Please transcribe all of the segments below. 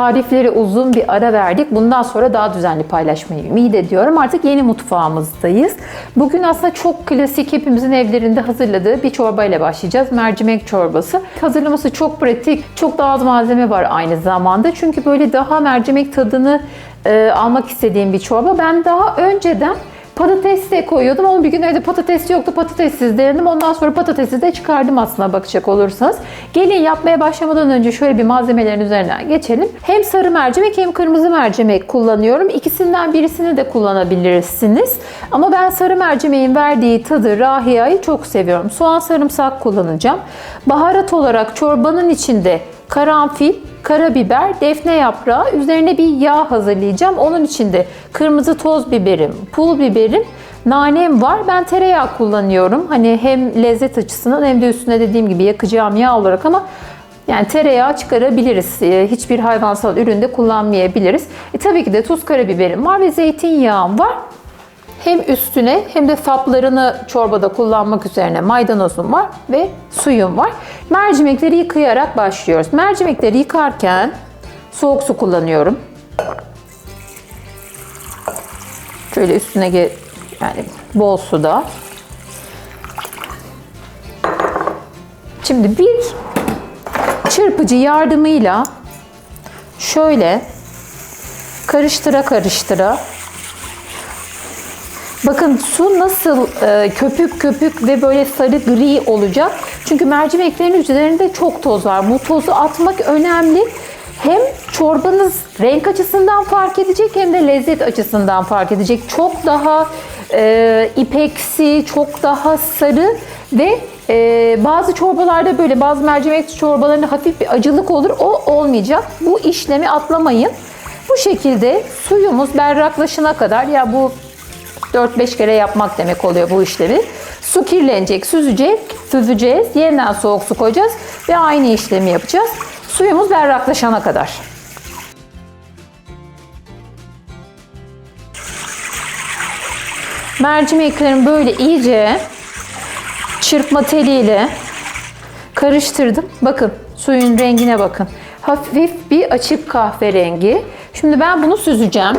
tarifleri uzun bir ara verdik. Bundan sonra daha düzenli paylaşmayı ümit ediyorum. Artık yeni mutfağımızdayız. Bugün aslında çok klasik hepimizin evlerinde hazırladığı bir çorba ile başlayacağız. Mercimek çorbası. Hazırlaması çok pratik. Çok daha az malzeme var aynı zamanda. Çünkü böyle daha mercimek tadını e, almak istediğim bir çorba. Ben daha önceden Patates de koyuyordum ama bir gün evde patates yoktu. Patatessiz denedim. Ondan sonra patatesi de çıkardım aslında bakacak olursanız. Gelin yapmaya başlamadan önce şöyle bir malzemelerin üzerinden geçelim. Hem sarı mercimek hem kırmızı mercimek kullanıyorum. İkisinden birisini de kullanabilirsiniz. Ama ben sarı mercimeğin verdiği tadı, rahiyayı çok seviyorum. Soğan sarımsak kullanacağım. Baharat olarak çorbanın içinde karanfil, karabiber, defne yaprağı, üzerine bir yağ hazırlayacağım. Onun içinde kırmızı toz biberim, pul biberim, nanem var. Ben tereyağı kullanıyorum. Hani hem lezzet açısından hem de üstüne dediğim gibi yakacağım yağ olarak ama yani tereyağı çıkarabiliriz. Ee, Hiçbir hayvansal üründe kullanmayabiliriz. E, tabii ki de tuz karabiberim var ve zeytinyağım var. Hem üstüne hem de saplarını çorbada kullanmak üzerine maydanozum var ve suyum var. Mercimekleri yıkayarak başlıyoruz. Mercimekleri yıkarken soğuk su kullanıyorum. Şöyle üstüne yani bol suda. Şimdi bir çırpıcı yardımıyla şöyle karıştıra karıştıra Bakın su nasıl e, köpük köpük ve böyle sarı gri olacak. Çünkü mercimeklerin üzerinde çok toz var. Bu tozu atmak önemli. Hem çorbanız renk açısından fark edecek hem de lezzet açısından fark edecek. Çok daha e, ipeksi, çok daha sarı ve e, bazı çorbalarda böyle bazı mercimek çorbalarında hafif bir acılık olur. O olmayacak. Bu işlemi atlamayın. Bu şekilde suyumuz berraklaşana kadar ya bu 4-5 kere yapmak demek oluyor bu işlemi. Su kirlenecek, süzecek, süzeceğiz. Yeniden soğuk su koyacağız ve aynı işlemi yapacağız. Suyumuz berraklaşana kadar. Mercimeklerimi böyle iyice çırpma teliyle karıştırdım. Bakın suyun rengine bakın. Hafif bir açık kahverengi. Şimdi ben bunu süzeceğim.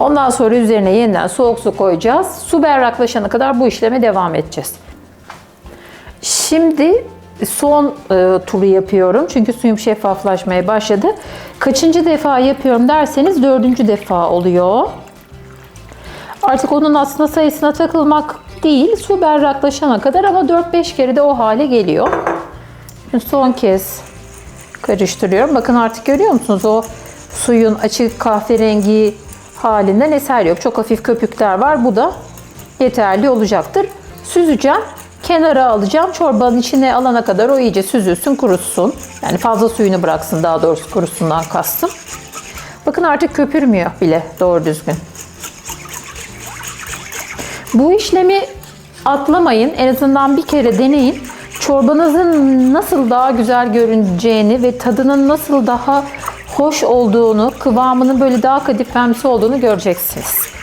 Ondan sonra üzerine yeniden soğuk su koyacağız. Su berraklaşana kadar bu işleme devam edeceğiz. Şimdi son e, turu yapıyorum. Çünkü suyum şeffaflaşmaya başladı. Kaçıncı defa yapıyorum derseniz dördüncü defa oluyor. Artık onun aslında sayısına takılmak değil, su berraklaşana kadar ama 4-5 kere de o hale geliyor. Şimdi son kez karıştırıyorum. Bakın artık görüyor musunuz o suyun açık kahverengi halinden eser yok. Çok hafif köpükler var. Bu da yeterli olacaktır. Süzeceğim. Kenara alacağım. Çorbanın içine alana kadar o iyice süzülsün, kurutsun. Yani fazla suyunu bıraksın daha doğrusu kurusundan kastım. Bakın artık köpürmüyor bile doğru düzgün. Bu işlemi atlamayın. En azından bir kere deneyin. Çorbanızın nasıl daha güzel görüneceğini ve tadının nasıl daha hoş olduğunu, kıvamının böyle daha kadifemsi olduğunu göreceksiniz.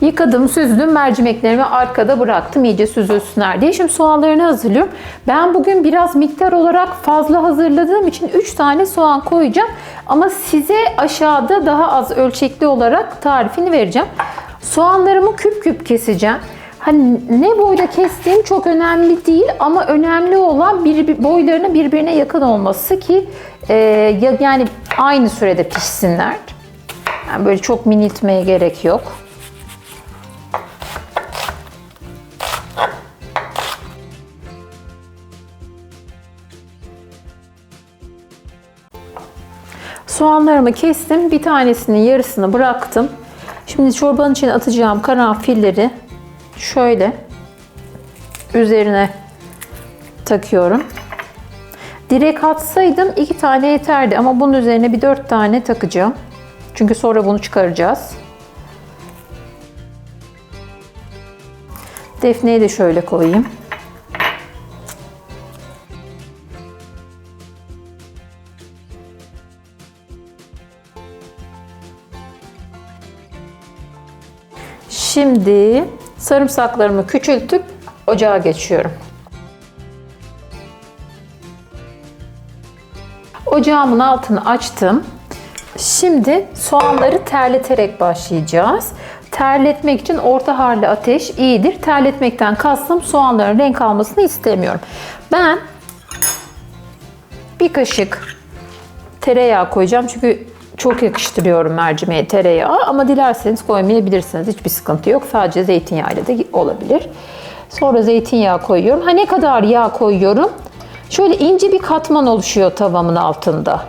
Yıkadım, süzdüm, mercimeklerimi arkada bıraktım iyice süzülsünler diye. Şimdi soğanlarını hazırlıyorum. Ben bugün biraz miktar olarak fazla hazırladığım için 3 tane soğan koyacağım. Ama size aşağıda daha az ölçekli olarak tarifini vereceğim. Soğanlarımı küp küp keseceğim. Hani ne boyda kestiğim çok önemli değil ama önemli olan bir, boylarının birbirine yakın olması ki e, yani aynı sürede pişsinler. Yani böyle çok miniltmeye gerek yok. Soğanlarımı kestim. Bir tanesinin yarısını bıraktım. Şimdi çorbanın içine atacağım karanfilleri şöyle üzerine takıyorum. Direkt atsaydım iki tane yeterdi ama bunun üzerine bir dört tane takacağım. Çünkü sonra bunu çıkaracağız. Defneyi de şöyle koyayım. Şimdi sarımsaklarımı küçültüp ocağa geçiyorum. Ocağımın altını açtım. Şimdi soğanları terleterek başlayacağız. Terletmek için orta harlı ateş iyidir. Terletmekten kastım soğanların renk almasını istemiyorum. Ben bir kaşık tereyağı koyacağım çünkü çok yakıştırıyorum mercimeğe tereyağı ama dilerseniz koymayabilirsiniz. Hiçbir sıkıntı yok. Sadece zeytinyağıyla da olabilir. Sonra zeytinyağı koyuyorum. Ha ne kadar yağ koyuyorum? Şöyle ince bir katman oluşuyor tavamın altında.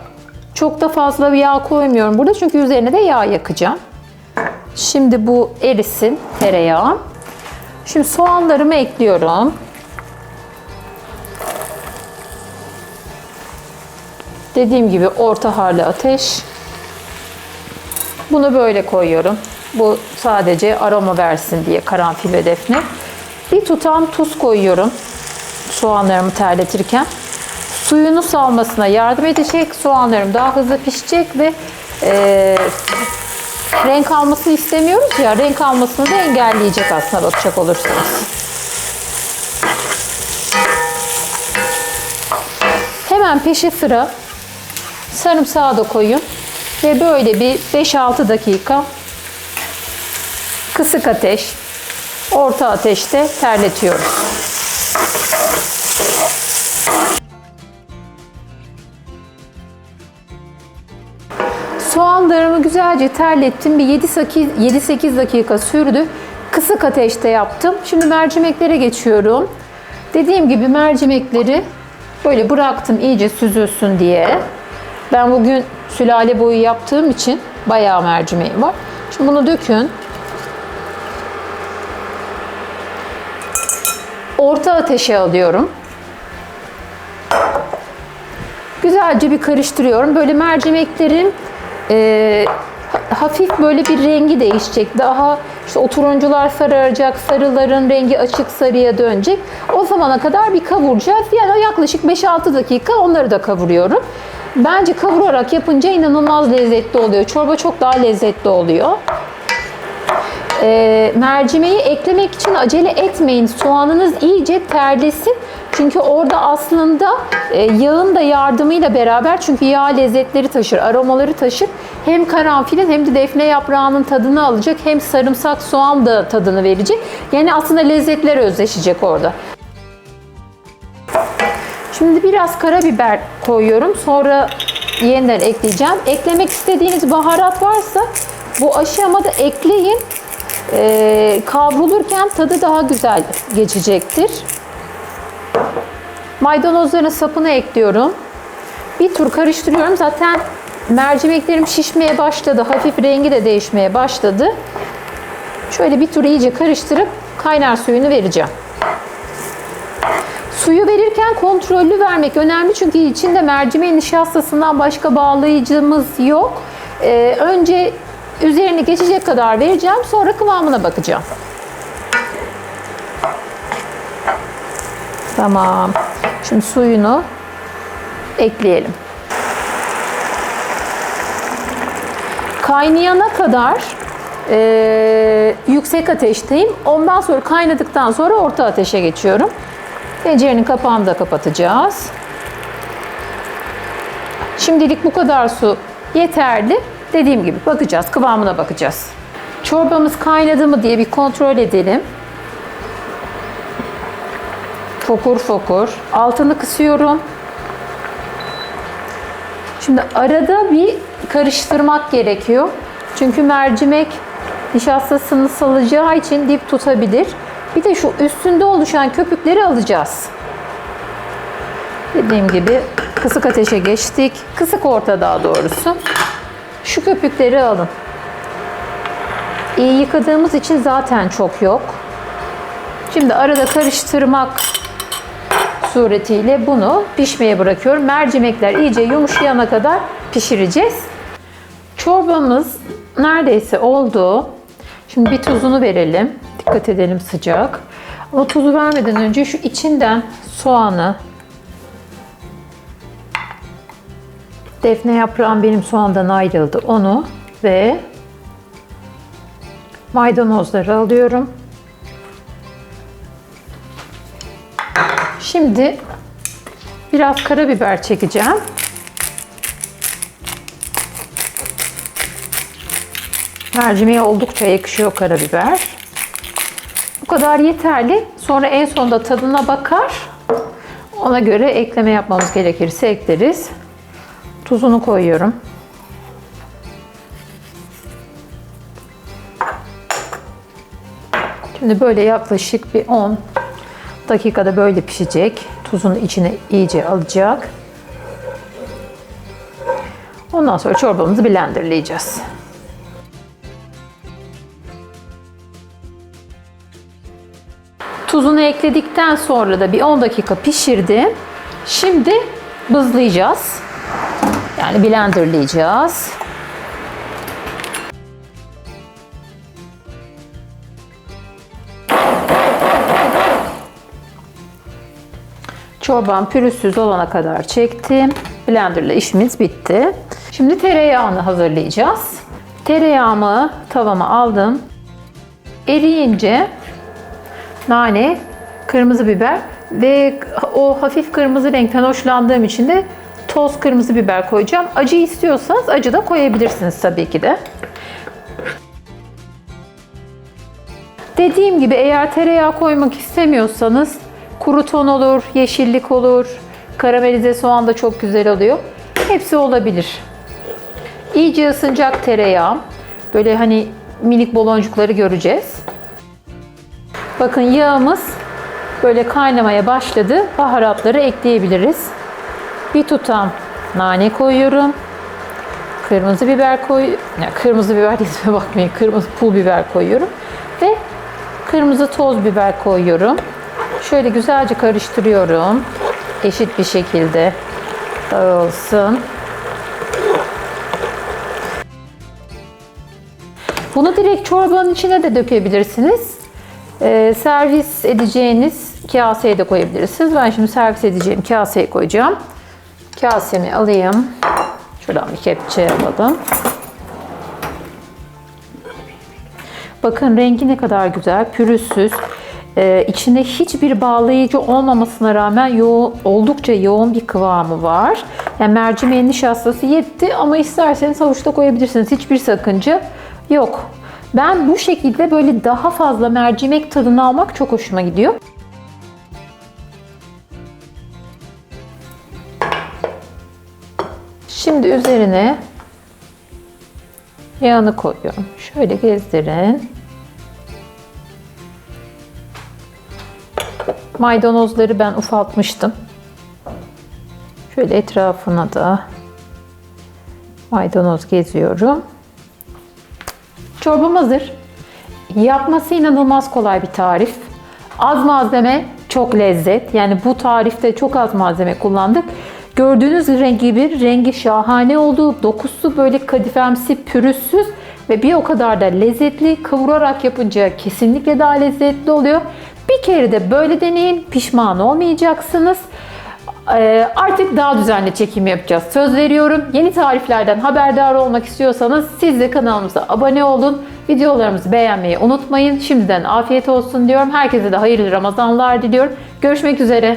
Çok da fazla bir yağ koymuyorum burada çünkü üzerine de yağ yakacağım. Şimdi bu erisin tereyağı. Şimdi soğanlarımı ekliyorum. Dediğim gibi orta harlı ateş. Bunu böyle koyuyorum. Bu sadece aroma versin diye karanfil ve defne. Bir tutam tuz koyuyorum soğanlarımı terletirken. Suyunu salmasına yardım edecek. Soğanlarım daha hızlı pişecek ve e, renk almasını istemiyoruz ya. Renk almasını da engelleyecek aslında bakacak olursanız. Hemen peşi sıra sarımsağı da koyun. Ve böyle bir 5-6 dakika kısık ateş, orta ateşte terletiyoruz. Soğanlarımı güzelce terlettim. Bir 7-8 dakika sürdü. Kısık ateşte yaptım. Şimdi mercimeklere geçiyorum. Dediğim gibi mercimekleri böyle bıraktım iyice süzülsün diye. Ben bugün sülale boyu yaptığım için bayağı mercimeğim var. Şimdi bunu dökün. Orta ateşe alıyorum. Güzelce bir karıştırıyorum. Böyle mercimeklerin e, hafif böyle bir rengi değişecek. Daha işte o turuncular sararacak, sarıların rengi açık sarıya dönecek. O zamana kadar bir kavuracağız. Yani yaklaşık 5-6 dakika onları da kavuruyorum. Bence kavurarak yapınca inanılmaz lezzetli oluyor. Çorba çok daha lezzetli oluyor. E, mercimeği eklemek için acele etmeyin. Soğanınız iyice terlesin. Çünkü orada aslında e, yağın da yardımıyla beraber çünkü yağ lezzetleri taşır, aromaları taşır. Hem karanfilin hem de defne yaprağının tadını alacak. Hem sarımsak, soğan da tadını verecek. Yani aslında lezzetler özleşecek orada. Şimdi biraz karabiber koyuyorum. Sonra yeniden ekleyeceğim. Eklemek istediğiniz baharat varsa bu aşamada ekleyin. Ee, kavrulurken tadı daha güzel geçecektir. Maydanozların sapını ekliyorum. Bir tur karıştırıyorum. Zaten mercimeklerim şişmeye başladı. Hafif rengi de değişmeye başladı. Şöyle bir tur iyice karıştırıp kaynar suyunu vereceğim. Suyu verirken kontrollü vermek önemli çünkü içinde mercimeğin nişastasından başka bağlayıcımız yok. Ee, önce üzerine geçecek kadar vereceğim sonra kıvamına bakacağım. Tamam. Şimdi suyunu ekleyelim. Kaynayana kadar e, yüksek ateşteyim. Ondan sonra kaynadıktan sonra orta ateşe geçiyorum. Tencerenin kapağını da kapatacağız. Şimdilik bu kadar su yeterli. Dediğim gibi bakacağız, kıvamına bakacağız. Çorbamız kaynadı mı diye bir kontrol edelim. Fokur fokur. Altını kısıyorum. Şimdi arada bir karıştırmak gerekiyor. Çünkü mercimek nişastasını salacağı için dip tutabilir. Bir de şu üstünde oluşan köpükleri alacağız. Dediğim gibi kısık ateşe geçtik. Kısık orta daha doğrusu. Şu köpükleri alın. İyi yıkadığımız için zaten çok yok. Şimdi arada karıştırmak suretiyle bunu pişmeye bırakıyorum. Mercimekler iyice yumuşayana kadar pişireceğiz. Çorbamız neredeyse oldu. Şimdi bir tuzunu verelim dikkat edelim sıcak. Ama tuzu vermeden önce şu içinden soğanı defne yaprağım benim soğandan ayrıldı. Onu ve maydanozları alıyorum. Şimdi biraz karabiber çekeceğim. Mercimeğe oldukça yakışıyor karabiber. Kadar yeterli. Sonra en sonda tadına bakar. Ona göre ekleme yapmamız gerekirse ekleriz. Tuzunu koyuyorum. Şimdi böyle yaklaşık bir 10 dakikada böyle pişecek. Tuzunu içine iyice alacak. Ondan sonra çorbamızı blenderlayacağız. Tuzunu ekledikten sonra da bir 10 dakika pişirdim. Şimdi bızlayacağız. Yani blenderlayacağız. Çorbam pürüzsüz olana kadar çektim. Blenderla işimiz bitti. Şimdi tereyağını hazırlayacağız. Tereyağımı tavama aldım. Eriyince nane, kırmızı biber ve o hafif kırmızı renkten hoşlandığım için de toz kırmızı biber koyacağım. Acı istiyorsanız acı da koyabilirsiniz tabii ki de. Dediğim gibi eğer tereyağı koymak istemiyorsanız kuru ton olur, yeşillik olur, karamelize soğan da çok güzel oluyor. Hepsi olabilir. İyice ısınacak tereyağı. Böyle hani minik baloncukları göreceğiz. Bakın yağımız böyle kaynamaya başladı. Baharatları ekleyebiliriz. Bir tutam nane koyuyorum. Kırmızı biber koy, ya kırmızı biber isme bakmayın. Kırmızı pul biber koyuyorum ve kırmızı toz biber koyuyorum. Şöyle güzelce karıştırıyorum. Eşit bir şekilde dağılsın. Bunu direkt çorbanın içine de dökebilirsiniz. Ee, servis edeceğiniz kaseye de koyabilirsiniz. Ben şimdi servis edeceğim kaseye koyacağım. Kasemi alayım. Şuradan bir kepçe alalım. Bakın rengi ne kadar güzel, pürüzsüz. Ee, içinde hiçbir bağlayıcı olmamasına rağmen yoğun, oldukça yoğun bir kıvamı var. Yani mercimeğin nişastası yetti ama isterseniz havuçta koyabilirsiniz. Hiçbir sakınca yok. Ben bu şekilde böyle daha fazla mercimek tadını almak çok hoşuma gidiyor. Şimdi üzerine yağını koyuyorum. Şöyle gezdirin. Maydanozları ben ufaltmıştım. Şöyle etrafına da maydanoz geziyorum. Çorbam hazır. Yapması inanılmaz kolay bir tarif. Az malzeme, çok lezzet. Yani bu tarifte çok az malzeme kullandık. Gördüğünüz rengi gibi rengi şahane oldu. Dokusu böyle kadifemsi, pürüzsüz ve bir o kadar da lezzetli. Kavurarak yapınca kesinlikle daha lezzetli oluyor. Bir kere de böyle deneyin. Pişman olmayacaksınız. Ee, artık daha düzenli çekim yapacağız. Söz veriyorum. Yeni tariflerden haberdar olmak istiyorsanız siz de kanalımıza abone olun. Videolarımızı beğenmeyi unutmayın. Şimdiden afiyet olsun diyorum. Herkese de hayırlı Ramazanlar diliyorum. Görüşmek üzere.